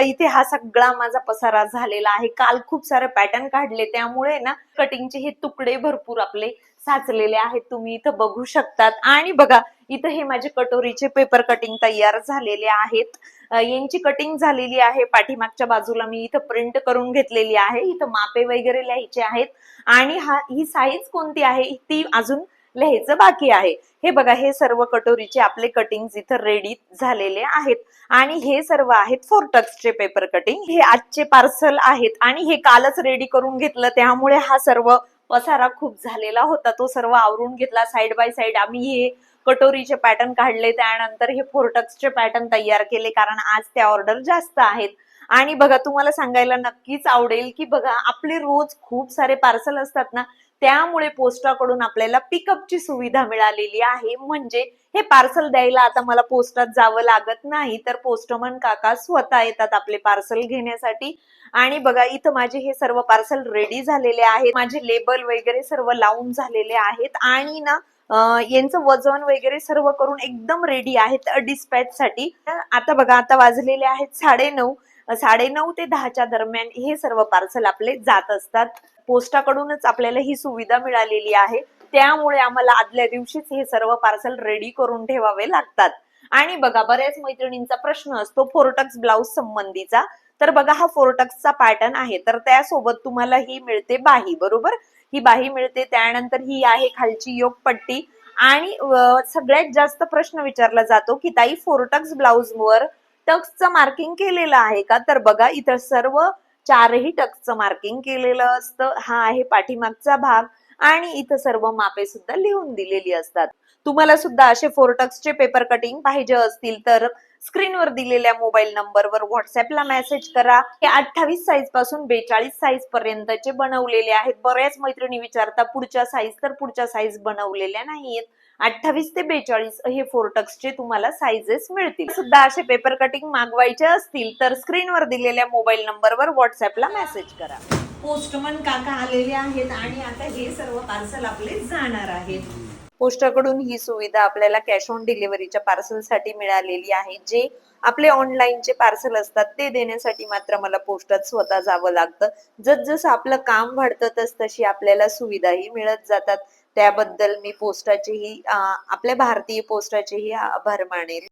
इथे हा सगळा माझा पसारा झालेला आहे. काल खूप सारे पॅटर्न काढले त्यामुळे ना कटिंगचे हे तुकडे भरपूर आपले साचलेले आहेत. तुम्ही इथं बघू शकतात. आणि बघा इथं हे माझे कटोरीचे पेपर कटिंग तयार झालेले आहेत. यांची कटिंग झालेली आहे. पाठीमागच्या बाजूला मी इथं प्रिंट करून घेतलेली आहे. इथं मापे वगैरे लिहायचे आहेत. आणि हा ही साईज कोणती आहे? ती अजून लिहायचं बाकी आहे. हे बघा हे सर्व कटोरीचे आपले कटिंग इथं रेडी झालेले आहेत. आणि हे सर्व आहेत फोरटक्सचे पेपर कटिंग हे आजचे पार्सल आहेत आणि हे कालच रेडी करून घेतलं. त्यामुळे हा सर्व पसारा खूप झालेला होता. तो सर्व आवरून घेतला. साइड बाय साइड आम्ही हे कटोरीचे पॅटर्न काढले. त्यानंतर हे फोरटक्सचे पॅटर्न तयार केले कारण आज त्या ऑर्डर जास्त आहेत. आणि बघा तुम्हाला सांगायला नक्कीच आवडेल की बघा आपले रोज खूप सारे पार्सल असतात ना त्यामुळे पोस्टाकडून आपल्याला पिकअपची सुविधा मिळालेली आहे. म्हणजे हे पार्सल द्यायला आता मला पोस्टात जावं लागत नाही तर पोस्टमन काका स्वतः येतात आपले पार्सल घेण्यासाठी. आणि बघा इथं माझे हे सर्व पार्सल रेडी झालेले आहेत. माझे लेबल वगैरे सर्व लावून झालेले आहेत. आणि ना यांचं वजन वगैरे सर्व करून एकदम रेडी आहेत डिस्पॅच साठी. आता बघा आता वाजलेले आहेत साडे नऊ साडेनऊ ते दहाच्या दरम्यान हे सर्व पार्सल आपले जात असतात. पोस्टाकडूनच आपल्याला ही सुविधा मिळालेली आहे. त्यामुळे आम्हाला आदल्या दिवशीच हे सर्व पार्सल रेडी करून ठेवावे लागतात. आणि बघा बऱ्याच मैत्रिणींचा प्रश्न असतो फोरटक्स ब्लाउज संबंधीचा. तर बघा हा फोरटक्सचा पॅटर्न आहे. तर त्यासोबत तुम्हाला ही मिळते बाही बरोबर? ही बाही मिळते त्यानंतर ही आहे खालची योग पट्टी आणि सगळ्यात जास्त प्रश्न विचारला जातो की ताई फोरटक्स ब्लाउज वर टक्सचं मार्किंग केलेलं आहे का? तर बघा इथं सर्व चारही टक्सचं मार्किंग केलेलं असतं. हा आहे पाठीमागचा भाग. आणि इथं सर्व मापे सुद्धा लिहून दिलेली असतात. तुम्हाला सुद्धा असे फोर टक्सचे पेपर कटिंग पाहिजे असतील तर स्क्रीनवर दिलेल्या मोबाईल नंबरवर व्हॉट्सअपला मेसेज करा. हे अठ्ठावीस साईजपासून बेचाळीस साईज पर्यंतचे बनवलेले आहेत. बऱ्याच मैत्रिणी विचारता पुढच्या साईज तर पुढच्या साईज बनवलेल्या नाहीयेत. अठ्ठावीस ते बेचाळीस हे फोरटक्सचे तुम्हाला साईजेस मिळतील. सुद्धा असे पेपर कटिंग मागवायचे असतील तर स्क्रीनवर दिलेल्या मोबाईल नंबरवर व्हॉट्सअपला मेसेज करा. पोस्टमन काका आलेले आहेत आणि आता हे सर्व पार्सल आपले जाणार आहेत. पोस्टाकडून ही सुविधा आपल्याला कॅश ऑन डिलिव्हरीच्या पार्सलसाठी मिळालेली आहे. जे आपले ऑनलाईनचे पार्सल असतात ते देण्यासाठी मात्र मला पोस्टात स्वतः जावं लागतं. जसजसं आपलं काम वाढतं तस तशी आपल्याला सुविधाही मिळत जातात. त्याबद्दल मी पोस्टाचेही आपल्या भारतीय पोस्टाचेही आभार मानेल.